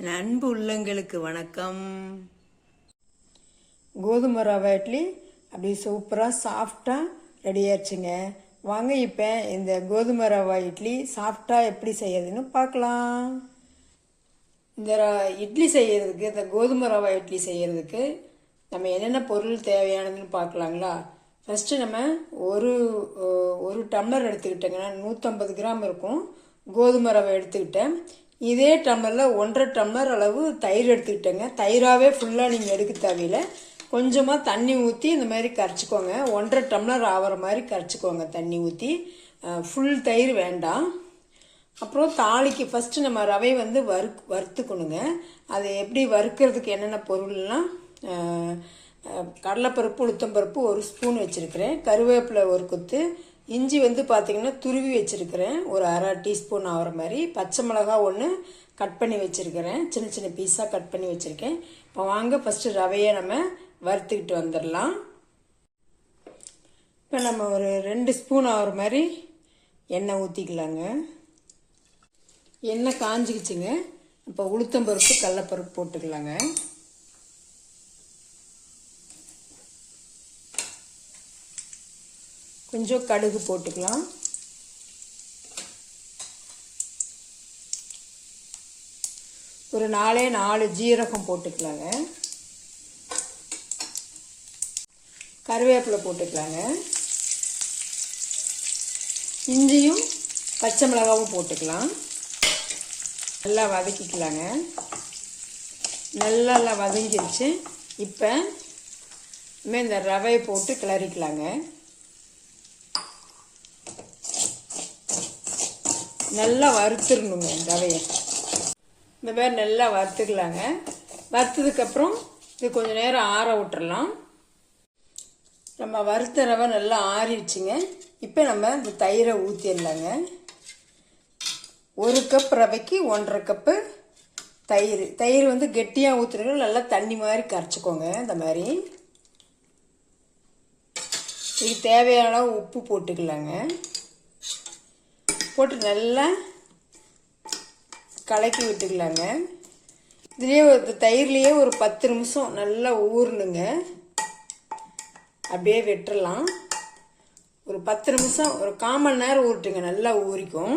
என் அன்பு உள்ளங்களுக்கு வணக்கம். கோதுமை ரவை இட்லி அப்படி சூப்பராக சாஃப்டாக ரெடி ஆச்சுங்க வாங்க இப்போ இந்த கோதுமை ரவை இட்லி சாஃப்டாக எப்படி செய்யறதுன்னு பார்க்கலாம். இந்த ர- இட்லி செய்யறதுக்கு இந்த கோதுமை ரவை இட்லி செய்யறதுக்கு நம்ம என்னென்ன பொருள் தேவையானதுன்னு பார்க்கலாங்களா? ஃபஸ்ட்டு நம்ம ஒரு ஒரு டம்ளர் எடுத்துக்கிட்டோங்கன்னா நூற்றம்பது கிராம் இருக்கும். கோதுமை ரவை எடுத்துக்கிட்டேன். இதே டம்ளரில் ஒன்றரை டம்ளர் அளவு தயிர் எடுத்துக்கிட்டேங்க. தயிராகவே ஃபுல்லாக நீங்கள் எடுக்க தேவையில்லை. கொஞ்சமாக தண்ணி ஊற்றி இந்த மாதிரி கரைச்சிக்கோங்க. ஒன்றரை டம்ளர் ஆகிற மாதிரி கரைச்சிக்கோங்க தண்ணி ஊற்றி ஃபுல் தயிர் வேண்டாம். அப்புறம் தாளிக்கு ஃபஸ்ட்டு நம்ம ரவை வந்து வறு வறுத்துக்கணுங்க. அது எப்படி வறுக்கிறதுக்கு என்னென்ன பொருள்லாம் கடலைப்பருப்பு உளுத்தம்பருப்பு ஒரு ஸ்பூன் வச்சுருக்கிறேன். கருவேப்பிலை ஒரு கொத்து. இஞ்சி வந்து பார்த்திங்கன்னா துருவி வச்சுருக்கிறேன். ஒரு அரை டீஸ்பூன் ஆகிற மாதிரி. பச்சை மிளகா ஒன்று கட் பண்ணி வச்சுருக்கிறேன். சின்ன சின்ன பீஸாக கட் பண்ணி வச்சுருக்கேன். இப்போ வாங்க ஃபஸ்ட்டு ரவையை நம்ம வறுத்துக்கிட்டு வந்துடலாம். இப்போ நம்ம ஒரு ரெண்டு ஸ்பூன் ஆகிற மாதிரி எண்ணெய் ஊற்றிக்கலாங்க எண்ணெய் காஞ்சிக்கிச்சுங்க. இப்போ உளுத்தம்பருப்பு கடலப்பருப்பு போட்டுக்கலாங்க. கொஞ்சம் கடுகு போட்டுக்கலாம். ஒரு நாலே நாலு ஜீரகம் போட்டுக்கலாங்க. கருவேப்பிலை போட்டுக்கலாங்க. இஞ்சியும் பச்சை மிளகாவும் போட்டுக்கலாம். நல்லா வதக்கிக்கலாங்க. நல்லா வதங்கிருச்சு. இப்போ இனிமே இந்த ரவையை போட்டு கிளறிக்கலாங்க. நல்லா வறுத்துடணுங்க இந்த ரவையை இந்த மாதிரி நல்லா வறுத்துக்கலாங்க. வறுத்ததுக்கப்புறம் இது கொஞ்சம் நேரம் ஆற விட்டுறலாம். நம்ம வறுத்த ரவை நல்லா ஆறிடுச்சுங்க. இப்போ நம்ம இந்த தயிரை ஊற்றிடலாங்க ஒரு கப் ரவைக்கு ஒன்றரை கப்பு தயிர். தயிர் வந்து கெட்டியாக ஊற்றுறதுக்கு நல்லா தண்ணி மாதிரி கரைச்சிக்கோங்க இந்த மாதிரி. இதுக்கு தேவையான உப்பு போட்டுக்கலாங்க. போட்டு நல்லா கலக்கி விட்டுக்கலாங்க. இதுலேயே ஒரு தயிர்லேயே ஒரு பத்து நிமிஷம் நல்லா ஊறணுங்க. அப்படியே வெட்டுடலாம் ஒரு பத்து நிமிஷம் ஒரு கால் நேரம் ஊறிட்டுங்க நல்லா ஊறிக்கும்.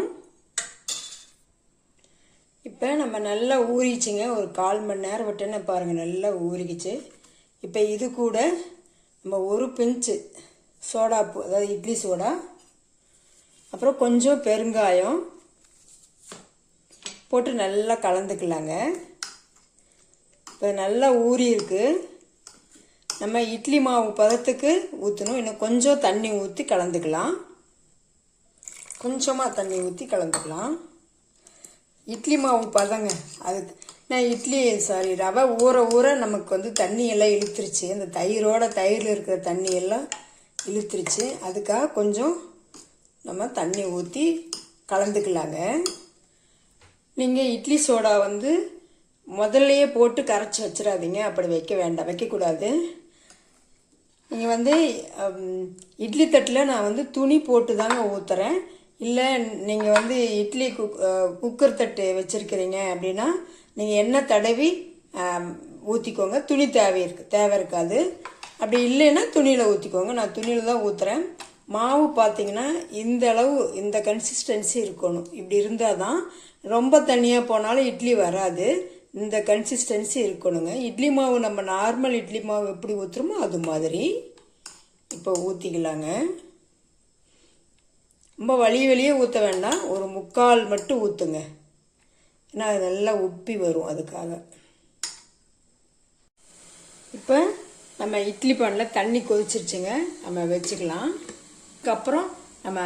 இப்போ நம்ம நல்லா ஊறிச்சுங்க ஒரு கால் மணி நேரம் விட்டேன்னு பாருங்கள் நல்லா ஊறிக்கிச்சு. இப்போ இது கூட நம்ம ஒரு பிஞ்சு சோடா அதாவது இட்லி சோடா அப்புறம் கொஞ்சம் பெருங்காயம் போட்டு நல்லா கலந்துக்கலாங்க. இப்போ நல்லா ஊறிருக்கு நம்ம இட்லி மாவு பதத்துக்கு ஊற்றணும் இன்னும் கொஞ்சம் தண்ணி ஊற்றி கலந்துக்கலாம். கொஞ்சமாக தண்ணி ஊற்றி கலந்துக்கலாம். இட்லி மாவு பதங்க அதுக்கு நான் இட்லி சாரி ரவை ஊற ஊற நமக்கு வந்து தண்ணி எல்லாம் இழுத்துருச்சு. அந்த தயிரோட தயிரில் இருக்கிற தண்ணி எல்லாம் இழுத்துருச்சு. அதுக்காக கொஞ்சம் நம்ம தண்ணி ஊற்றி கலந்துக்கலாங்க. நீங்கள் இட்லி சோடா வந்து முதல்லையே போட்டு கரைச்சி வச்சிடாதீங்க. அப்படி வைக்க வேண்டாம். வைக்கக்கூடாது. நீங்கள் வந்து இட்லி தட்டில் நான் வந்து துணி போட்டு தாங்க ஊற்றுறேன் இல்லை நீங்கள் வந்து இட்லி குக் குக்கர் தட்டு வச்சுருக்கிறீங்க அப்படின்னா நீங்கள் எண்ணெய் தடவி ஊற்றிக்கோங்க துணி தேவை இருக்கு தேவை இருக்காது. அப்படி இல்லைன்னா துணியில் ஊற்றிக்கோங்க நான் துணியில் தான் ஊற்றுறேன் மாவு பார்த்திங்கன்னா இந்த அளவு இந்த கன்சிஸ்டன்சி இருக்கணும். இப்படி இருந்தால் தான் ரொம்ப தண்ணியாக போனாலும் இட்லி வராது. இந்த கன்சிஸ்டன்சி இருக்கணுங்க. இட்லி மாவு நம்ம நார்மல் இட்லி மாவு எப்படி ஊற்றுறோமோ அது மாதிரி இப்போ ஊற்றிக்கலாங்க ரொம்ப வழி வழியே ஊற்ற வேண்டாம். ஒரு முக்கால் மட்டும் ஊற்றுங்க ஏன்னா அது நல்லா உப்பி வரும் அதுக்காக. இப்போ நம்ம இட்லி பானில் தண்ணி கொதிச்சிருச்சுங்க. நம்ம வச்சுக்கலாம். அதுக்கப்புறம் நம்ம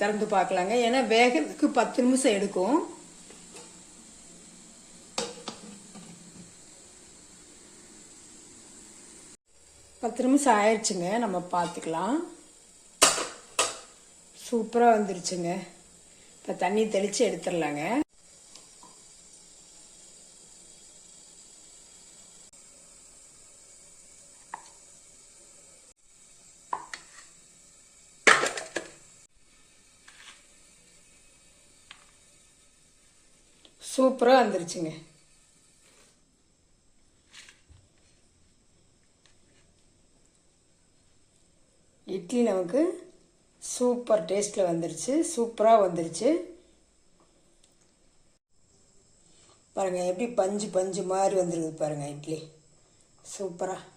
திறந்து பார்க்கலாங்க. ஏன்னா வேகிறதுக்கு பத்து நிமிஷம் எடுக்கும். பத்து நிமிஷம் ஆயிடுச்சுங்க. நம்ம பார்த்துக்கலாம். சூப்பராக வந்துருச்சுங்க. இப்போ தண்ணி தெளித்து எடுத்துடலாங்க. சூப்பராக வந்துருச்சுங்க இட்லி நமக்கு சூப்பர் டேஸ்ட்டில் வந்துருச்சு சூப்பராக வந்துருச்சு. பாருங்கள் எப்படி பஞ்சு பஞ்சு மாதிரி வந்துருக்குது பாருங்கள் இட்லி. சூப்பராக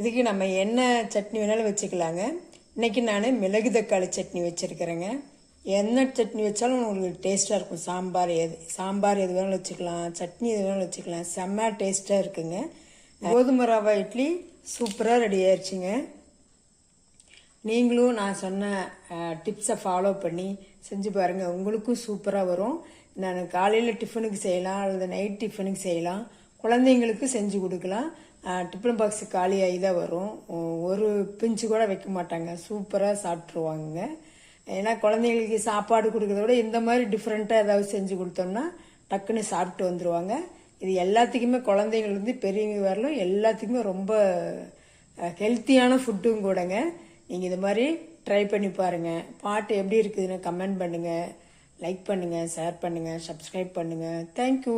இதுக்கு நம்ம என்ன சட்னி வேணாலும் வச்சுக்கலாங்க. இன்றைக்கி நான் மிளகு தக்காளி சட்னி வச்சுருக்கிறேங்க. என்ன சட்னி வச்சாலும் உங்களுக்கு டேஸ்ட்டாக இருக்கும். சாம்பார் எது சாம்பார் எது வேணாலும் வச்சுக்கலாம் சட்னி எது வேணாலும் வச்சுக்கலாம். செம்ம டேஸ்ட்டாக இருக்குங்க. கோதுமை ரவா இட்லி சூப்பராக ரெடி ஆயிடுச்சுங்க நீங்களும் நான் சொன்ன டிப்ஸை ஃபாலோ பண்ணி செஞ்சு பாருங்கள் உங்களுக்கும் சூப்பராக வரும். நான் காலையில் டிஃபனுக்கு செய்யலாம் அல்லது நைட் டிஃபனுக்கு செய்யலாம். குழந்தைங்களுக்கு செஞ்சு கொடுக்கலாம். டிஃபன் பாக்ஸ் காலியாகி தான் வரும். ஒரு பிஞ்சு கூட வைக்க மாட்டாங்க. சூப்பராக சாப்பிட்ருவாங்க ஏன்னா குழந்தைங்களுக்கு சாப்பாடு கொடுக்கறத விட இந்த மாதிரி டிஃப்ரெண்ட்டாக ஏதாவது செஞ்சு கொடுத்தோம்னா டக்குன்னு சாப்பிட்டு வந்துடுவாங்க இது எல்லாத்துக்குமே குழந்தைங்கள்லேருந்து பெரியவங்க வரலும் எல்லாத்துக்குமே ரொம்ப ஹெல்த்தியான ஃபுட்டும் கூடங்க. நீங்கள் இது மாதிரி ட்ரை பண்ணி பாருங்கள் பாட்டு எப்படி இருக்குதுன்னு கமெண்ட் பண்ணுங்கள் லைக் பண்ணுங்கள் ஷேர் பண்ணுங்கள் சப்ஸ்கிரைப் பண்ணுங்கள் தேங்க்யூ